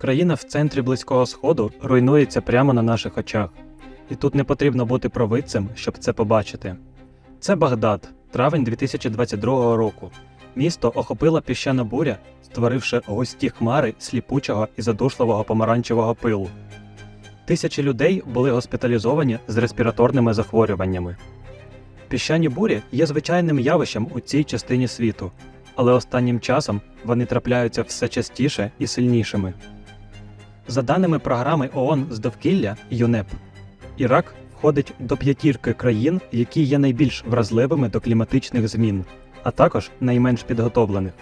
Країна в центрі Близького Сходу руйнується прямо на наших очах. І тут не потрібно бути провидцем, щоб це побачити. Це Багдад, травень 2022 року. Місто охопила піщана буря, створивши густі хмари сліпучого і задушливого помаранчевого пилу. Тисячі людей були госпіталізовані з респіраторними захворюваннями. Піщані бурі є звичайним явищем у цій частині світу, але останнім часом вони трапляються все частіше і сильнішими. За даними програми ООН з довкілля ЮНЕП, Ірак входить до п'ятірки країн, які є найбільш вразливими до кліматичних змін, а також найменш підготовлених.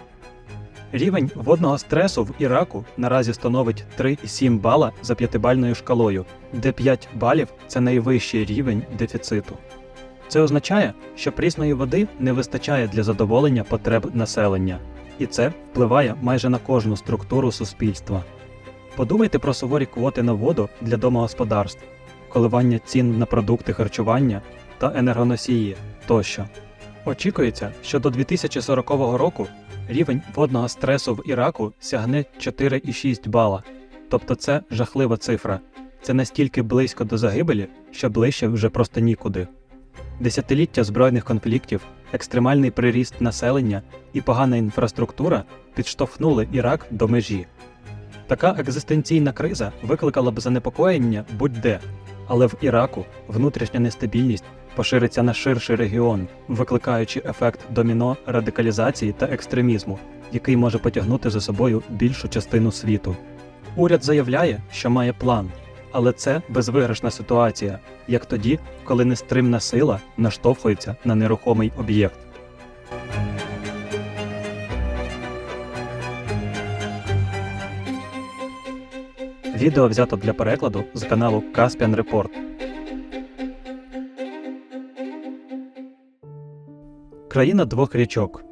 Рівень водного стресу в Іраку наразі становить 3,7 бала за п'ятибальною шкалою, де 5 балів це найвищий рівень дефіциту. Це означає, що прісної води не вистачає для задоволення потреб населення, і це впливає майже на кожну структуру суспільства. Подумайте про суворі квоти на воду для домогосподарств, коливання цін на продукти харчування та енергоносії тощо. Очікується, що до 2040 року рівень водного стресу в Іраку сягне 4,6 бала. Тобто це жахлива цифра. Це настільки близько до загибелі, що ближче вже просто нікуди. Десятиліття збройних конфліктів, екстремальний приріст населення і погана інфраструктура підштовхнули Ірак до межі. Така екзистенційна криза викликала б занепокоєння будь-де, але в Іраку внутрішня нестабільність пошириться на ширший регіон, викликаючи ефект доміно радикалізації та екстремізму, який може потягнути за собою більшу частину світу. Уряд заявляє, що має план, але це безвиграшна ситуація, як тоді, коли нестримна сила наштовхується на нерухомий об'єкт. Відео взято для перекладу з каналу Caspian Report. Країна двох річок.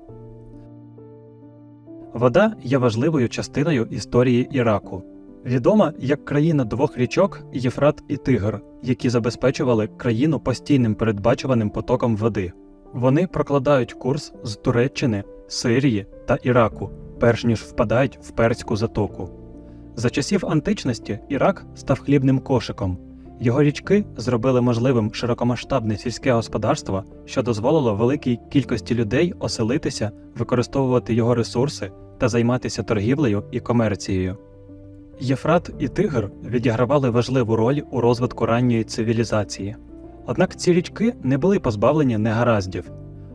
Вода є важливою частиною історії Іраку. Відома як країна двох річок Єфрат і Тигр, які забезпечували країну постійним передбачуваним потоком води. Вони прокладають курс з Туреччини, Сирії та Іраку, перш ніж впадають в перську затоку. За часів античності Ірак став хлібним кошиком. Його річки зробили можливим широкомасштабне сільське господарство, що дозволило великій кількості людей оселитися, використовувати його ресурси та займатися торгівлею і комерцією. Єфрат і Тигр відігравали важливу роль у розвитку ранньої цивілізації. Однак ці річки не були позбавлені негараздів,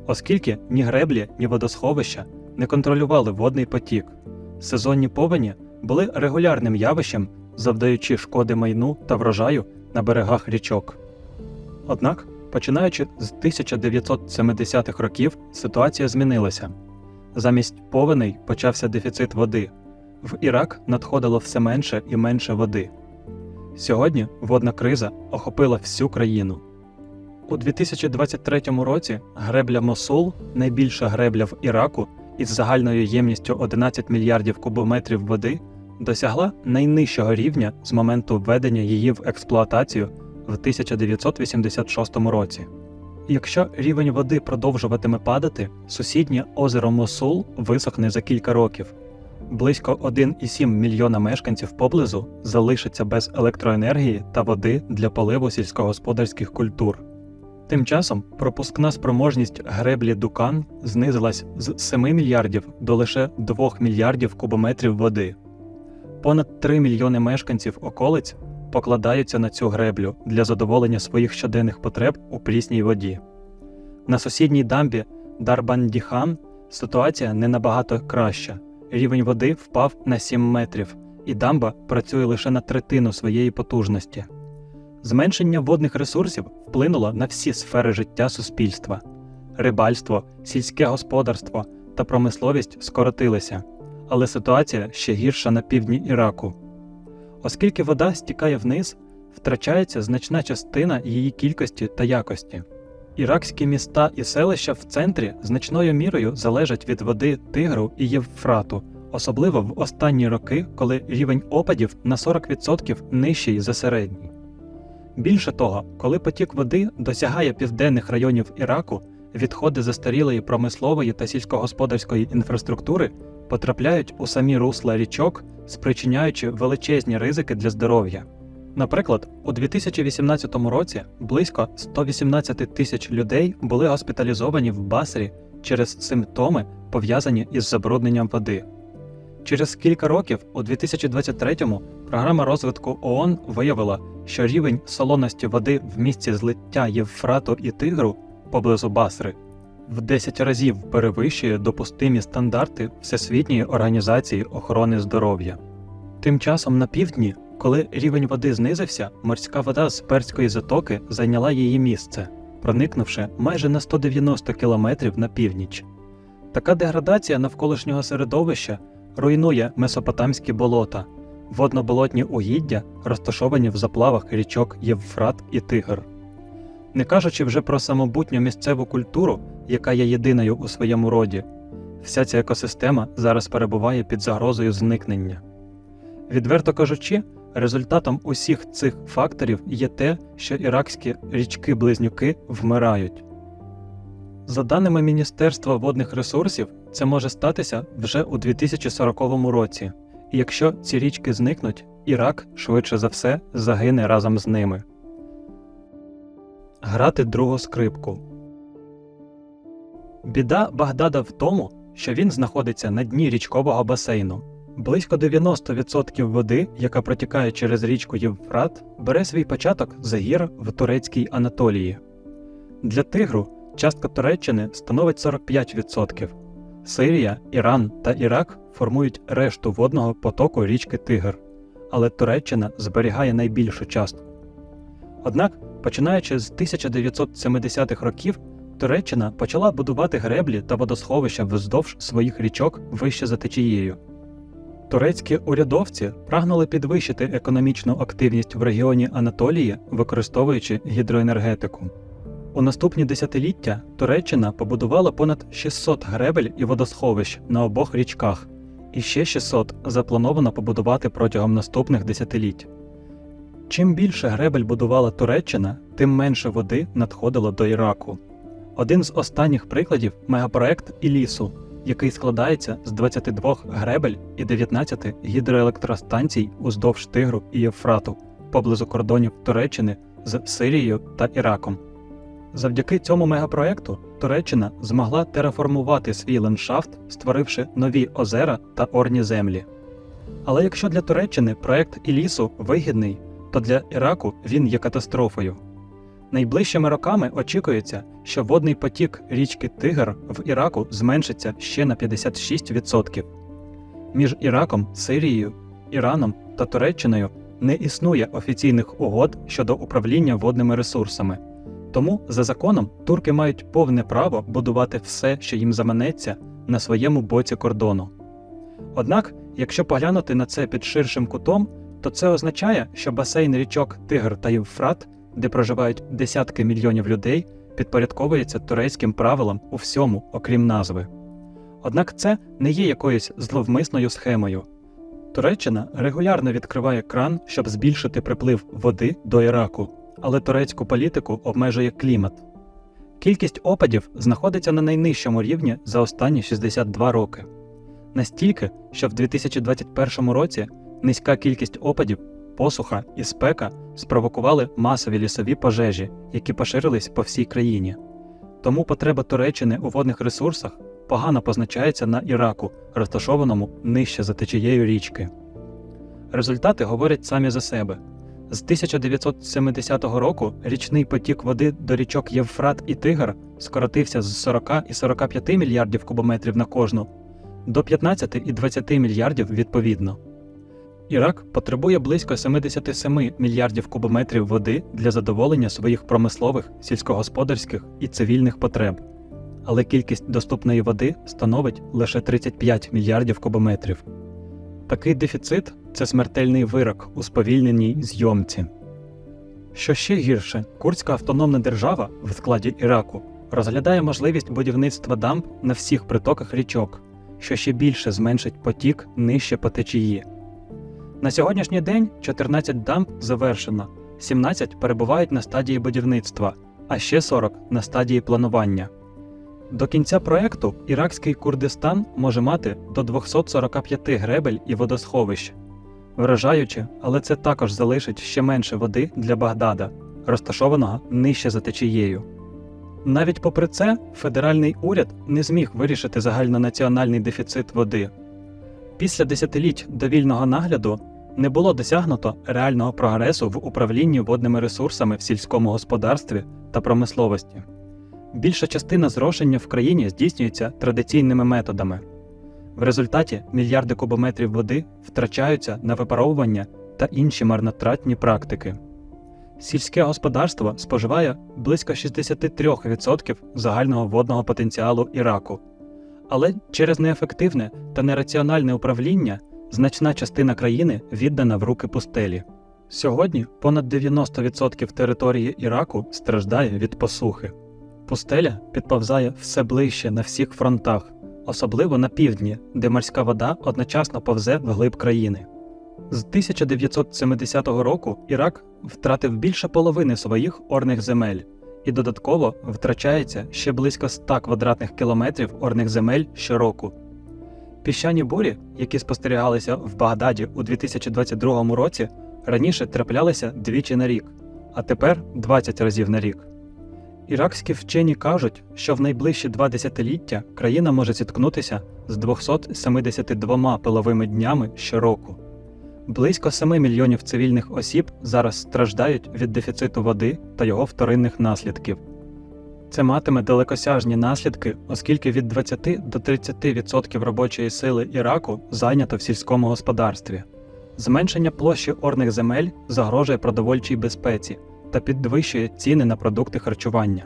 оскільки ні греблі, ні водосховища не контролювали водний потік. Сезонні повені були регулярним явищем, завдаючи шкоди майну та врожаю на берегах річок. Однак, починаючи з 1970-х років, ситуація змінилася. Замість повеней почався дефіцит води. В Ірак надходило все менше і менше води. Сьогодні водна криза охопила всю країну. У 2023 році гребля Мосул, найбільша гребля в Іраку із загальною ємністю 11 мільярдів кубометрів води, досягла найнижчого рівня з моменту введення її в експлуатацію в 1986 році. Якщо рівень води продовжуватиме падати, сусіднє озеро Мосул висохне за кілька років. Близько 1,7 мільйона мешканців поблизу залишаться без електроенергії та води для поливу сільськогосподарських культур. Тим часом пропускна спроможність греблі Дукан знизилась з 7 мільярдів до лише 2 мільярдів кубометрів води. Понад 3 мільйони мешканців околиць покладаються на цю греблю для задоволення своїх щоденних потреб у прісній воді. На сусідній дамбі Дарбандіхан ситуація не набагато краща. Рівень води впав на 7 метрів, і дамба працює лише на третину своєї потужності. Зменшення водних ресурсів вплинуло на всі сфери життя суспільства. Рибальство, сільське господарство та промисловість скоротилися, але ситуація ще гірша на півдні Іраку. Оскільки вода стікає вниз, втрачається значна частина її кількості та якості. Іракські міста і селища в центрі значною мірою залежать від води Тигру і Євфрату, особливо в останні роки, коли рівень опадів на 40% нижчий за середній. Більше того, коли потік води досягає південних районів Іраку, відходи застарілої промислової та сільськогосподарської інфраструктури потрапляють у самі русла річок, спричиняючи величезні ризики для здоров'я. Наприклад, у 2018 році близько 118 тисяч людей були госпіталізовані в Басрі через симптоми, пов'язані із забрудненням води. Через кілька років, у 2023-му, програма розвитку ООН виявила, що рівень солоності води в місці злиття Євфрату і Тигру поблизу Басри в 10 разів перевищує допустимі стандарти Всесвітньої організації охорони здоров'я. Тим часом на півдні, коли рівень води знизився, морська вода з перської затоки зайняла її місце, проникнувши майже на 190 кілометрів на північ. Така деградація навколишнього середовища руйнує месопотамські болота, водноболотні угіддя, розташовані в заплавах річок Євфрат і Тигр. Не кажучи вже про самобутню місцеву культуру, яка є єдиною у своєму роді, вся ця екосистема зараз перебуває під загрозою зникнення. Відверто кажучи, результатом усіх цих факторів є те, що іракські річки-близнюки вмирають. За даними Міністерства водних ресурсів, це може статися вже у 2040 році, якщо ці річки зникнуть, Ірак швидше за все загине разом з ними. Грати другу скрипку. Біда Багдада в тому, що він знаходиться на дні річкового басейну. Близько 90% води, яка протікає через річку Євфрат, бере свій початок з гір в турецькій Анатолії. Для тигру частка Туреччини становить 45%. Сирія, Іран та Ірак формують решту водного потоку річки Тигр, але Туреччина зберігає найбільшу частку. Однак, починаючи з 1970-х років, Туреччина почала будувати греблі та водосховища вздовж своїх річок вище за течією. Турецькі урядовці прагнули підвищити економічну активність в регіоні Анатолії, використовуючи гідроенергетику. У наступні десятиліття Туреччина побудувала понад 600 гребель і водосховищ на обох річках, і ще 600 заплановано побудувати протягом наступних десятиліть. Чим більше гребель будувала Туреччина, тим менше води надходило до Іраку. Один з останніх прикладів мегапроект Ілісу, який складається з 22 гребель і 19 гідроелектростанцій уздовж Тигру і Євфрату поблизу кордонів Туреччини з Сирією та Іраком. Завдяки цьому мегапроекту Туреччина змогла тераформувати свій ландшафт, створивши нові озера та орні землі. Але якщо для Туреччини проект Ілісу вигідний, то для Іраку він є катастрофою. Найближчими роками очікується, що водний потік річки Тигр в Іраку зменшиться ще на 56%. Між Іраком, Сирією, Іраном та Туреччиною не існує офіційних угод щодо управління водними ресурсами. Тому, за законом, турки мають повне право будувати все, що їм заманеться, на своєму боці кордону. Однак, якщо поглянути на це під ширшим кутом, то це означає, що басейн річок Тигр та Євфрат, де проживають десятки мільйонів людей, підпорядковується турецьким правилам у всьому, окрім назви. Однак це не є якоюсь зловмисною схемою. Туреччина регулярно відкриває кран, щоб збільшити приплив води до Іраку, але турецьку політику обмежує клімат. Кількість опадів знаходиться на найнижчому рівні за останні 62 роки. Настільки, що в 2021 році низька кількість опадів, посуха і спека спровокували масові лісові пожежі, які поширились по всій країні. Тому потреба Туреччини у водних ресурсах погано позначається на Іраку, розташованому нижче за течією річки. Результати говорять самі за себе. З 1970 року річний потік води до річок Євфрат і Тигр скоротився з 40 і 45 мільярдів кубометрів на кожну до 15 і 20 мільярдів відповідно. Ірак потребує близько 77 мільярдів кубометрів води для задоволення своїх промислових, сільськогосподарських і цивільних потреб, але кількість доступної води становить лише 35 мільярдів кубометрів. Такий дефіцит це смертельний вирок у сповільненій зйомці. Що ще гірше, Курдська автономна держава в складі Іраку розглядає можливість будівництва дамб на всіх притоках річок, що ще більше зменшить потік нижче по течії. На сьогоднішній день 14 дамб завершено, 17 перебувають на стадії будівництва, а ще 40 на стадії планування. До кінця проекту іракський Курдистан може мати до 245 гребель і водосховищ. Вражаюче, але це також залишить ще менше води для Багдада, розташованого нижче за течією. Навіть попри це, федеральний уряд не зміг вирішити загальнонаціональний дефіцит води. Після десятиліть довільного нагляду не було досягнуто реального прогресу в управлінні водними ресурсами в сільському господарстві та промисловості. Більша частина зрошення в країні здійснюється традиційними методами. В результаті мільярди кубометрів води втрачаються на випаровування та інші марнотратні практики. Сільське господарство споживає близько 63% загального водного потенціалу Іраку, але через неефективне та нераціональне управління значна частина країни віддана в руки пустелі. Сьогодні понад 90% території Іраку страждає від посухи. Пустеля підповзає все ближче на всіх фронтах, особливо на півдні, де морська вода одночасно повзе вглиб країни. З 1970 року Ірак втратив більше половини своїх орних земель і додатково втрачається ще близько 100 квадратних кілометрів орних земель щороку. Піщані бурі, які спостерігалися в Багдаді у 2022 році, раніше траплялися двічі на рік, а тепер 20 разів на рік. Іракські вчені кажуть, що в найближчі два десятиліття країна може зіткнутися з 272 пиловими днями щороку. Близько 7 мільйонів цивільних осіб зараз страждають від дефіциту води та його вторинних наслідків. Це матиме далекосяжні наслідки, оскільки від 20 до 30% робочої сили Іраку зайнято в сільському господарстві. Зменшення площі орних земель загрожує продовольчій безпеці та підвищує ціни на продукти харчування.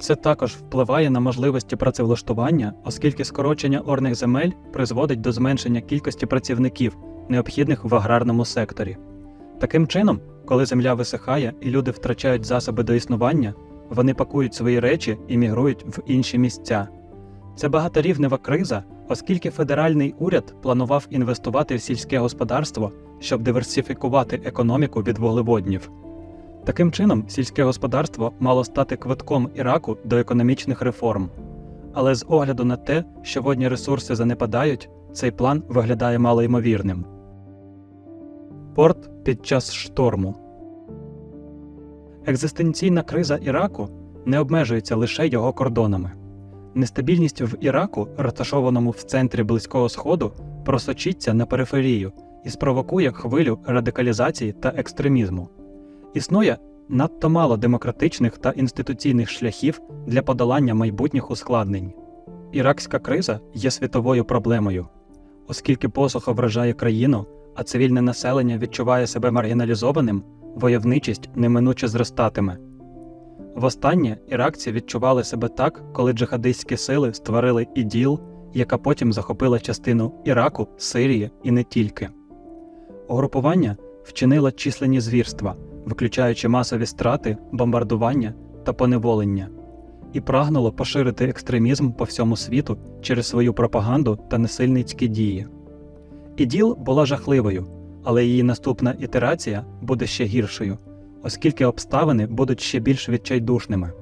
Це також впливає на можливості працевлаштування, оскільки скорочення орних земель призводить до зменшення кількості працівників, необхідних в аграрному секторі. Таким чином, коли земля висихає і люди втрачають засоби до існування, вони пакують свої речі і мігрують в інші місця. Це багаторівнева криза, оскільки федеральний уряд планував інвестувати в сільське господарство, щоб диверсифікувати економіку від вуглеводнів. Таким чином, сільське господарство мало стати квитком Іраку до економічних реформ. Але з огляду на те, що водні ресурси занепадають, цей план виглядає малоймовірним. Порт під час шторму Екзистенційна криза Іраку не обмежується лише його кордонами. Нестабільність в Іраку, розташованому в центрі Близького Сходу, просочиться на периферію і спровокує хвилю радикалізації та екстремізму. Існує надто мало демократичних та інституційних шляхів для подолання майбутніх ускладнень. Іракська криза є світовою проблемою, оскільки посуха вражає країну, а цивільне населення відчуває себе маргіналізованим, войовничість неминуче зростатиме. Востаннє іракці відчували себе так, коли джихадистські сили створили іділ, яка потім захопила частину Іраку, Сирії і не тільки. Угрупування вчинило численні звірства, виключаючи масові страти, бомбардування та поневолення, і прагнуло поширити екстремізм по всьому світу через свою пропаганду та насильницькі дії. Іділ була жахливою, але її наступна ітерація буде ще гіршою, оскільки обставини будуть ще більш відчайдушними.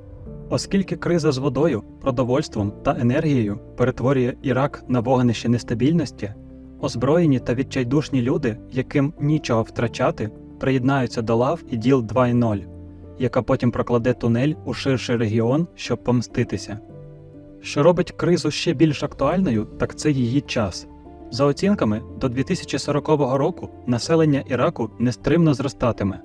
Оскільки криза з водою, продовольством та енергією перетворює Ірак на вогнище нестабільності, озброєні та відчайдушні люди, яким нічого втрачати, приєднаються до лав і діл 2.0, яка потім прокладе тунель у ширший регіон, щоб помститися. Що робить кризу ще більш актуальною, так це її час. За оцінками, до 2040 року населення Іраку нестримно зростатиме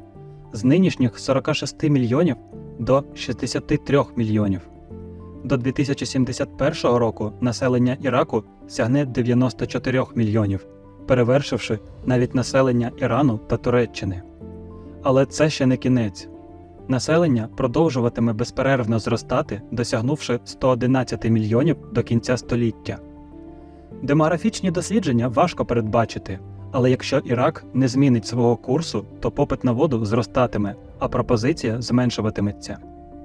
з нинішніх 46 мільйонів до 63 мільйонів. До 2071 року населення Іраку сягне 94 мільйонів, перевершивши навіть населення Ірану та Туреччини. Але це ще не кінець. Населення продовжуватиме безперервно зростати, досягнувши 111 мільйонів до кінця століття. Демографічні дослідження важко передбачити, але якщо Ірак не змінить свого курсу, то попит на воду зростатиме, а пропозиція зменшуватиметься.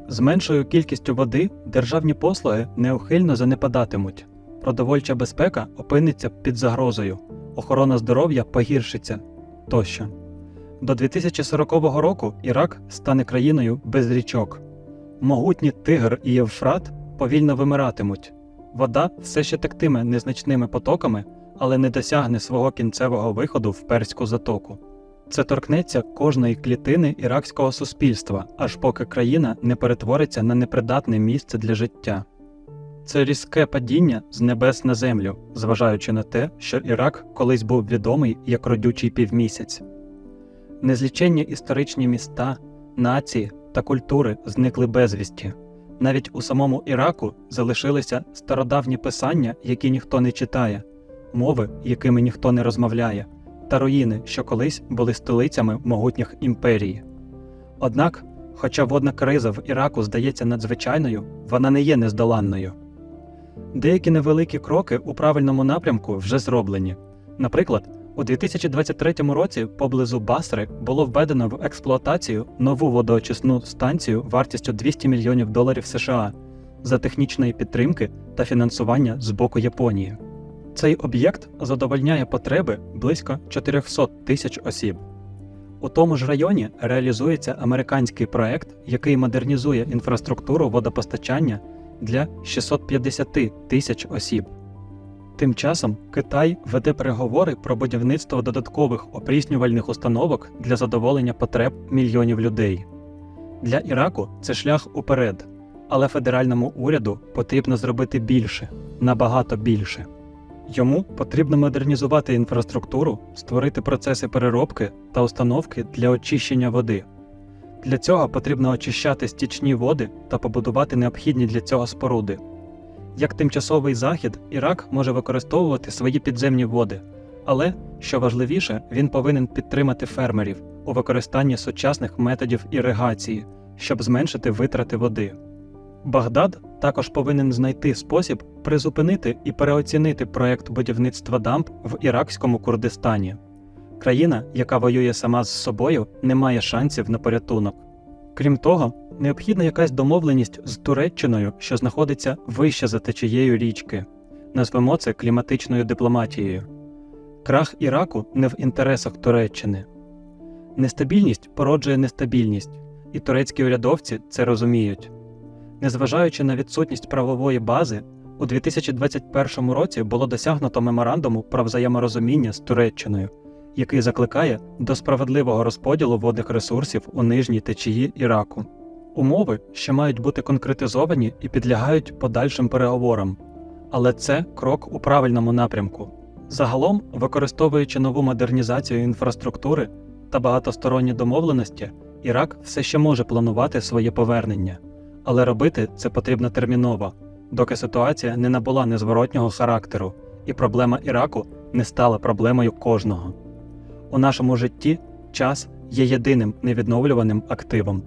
З меншою кількістю води державні послуги неухильно занепадатимуть, продовольча безпека опиниться під загрозою, охорона здоров'я погіршиться тощо. До 2040 року Ірак стане країною без річок. Могутні Тигр і Євфрат повільно вимиратимуть. Вода все ще тектиме незначними потоками, але не досягне свого кінцевого виходу в перську затоку. Це торкнеться кожної клітини іракського суспільства, аж поки країна не перетвориться на непридатне місце для життя. Це різке падіння з небес на землю, зважаючи на те, що Ірак колись був відомий як родючий півмісяць. Незліченні історичні міста, нації та культури зникли безвісті. Навіть у самому Іраку залишилися стародавні писання, які ніхто не читає, мови, якими ніхто не розмовляє, та руїни, що колись були столицями могутніх імперій. Однак, хоча водна криза в Іраку здається надзвичайною, вона не є нездоланною. Деякі невеликі кроки у правильному напрямку вже зроблені. Наприклад, у 2023 році поблизу Басри було введено в експлуатацію нову водоочисну станцію вартістю 200 мільйонів доларів США за технічної підтримки та фінансування з боку Японії. Цей об'єкт задовольняє потреби близько 400 тисяч осіб. У тому ж районі реалізується американський проект, який модернізує інфраструктуру водопостачання для 650 тисяч осіб. Тим часом Китай веде переговори про будівництво додаткових опріснювальних установок для задоволення потреб мільйонів людей. Для Іраку це шлях уперед, але федеральному уряду потрібно зробити більше, набагато більше. Йому потрібно модернізувати інфраструктуру, створити процеси переробки та установки для очищення води. Для цього потрібно очищати стічні води та побудувати необхідні для цього споруди. Як тимчасовий захід, Ірак може використовувати свої підземні води, але, що важливіше, він повинен підтримати фермерів у використанні сучасних методів іригації, щоб зменшити витрати води. Багдад також повинен знайти спосіб призупинити і переоцінити проект будівництва дамб в іракському Курдистані. Країна, яка воює сама з собою, не має шансів на порятунок. Крім того, необхідна якась домовленість з Туреччиною, що знаходиться вище за течією річки. Назвемо це кліматичною дипломатією. Крах Іраку не в інтересах Туреччини. Нестабільність породжує нестабільність, і турецькі урядовці це розуміють. Незважаючи на відсутність правової бази, у 2021 році було досягнуто меморандуму про взаєморозуміння з Туреччиною, який закликає до справедливого розподілу водних ресурсів у нижній течії Іраку. Умови ще мають бути конкретизовані і підлягають подальшим переговорам, але це крок у правильному напрямку. Загалом, використовуючи нову модернізацію інфраструктури та багатосторонні домовленості, Ірак все ще може планувати своє повернення, але робити це потрібно терміново, доки ситуація не набула незворотнього характеру, і проблема Іраку не стала проблемою кожного. У нашому житті час є єдиним невідновлюваним активом.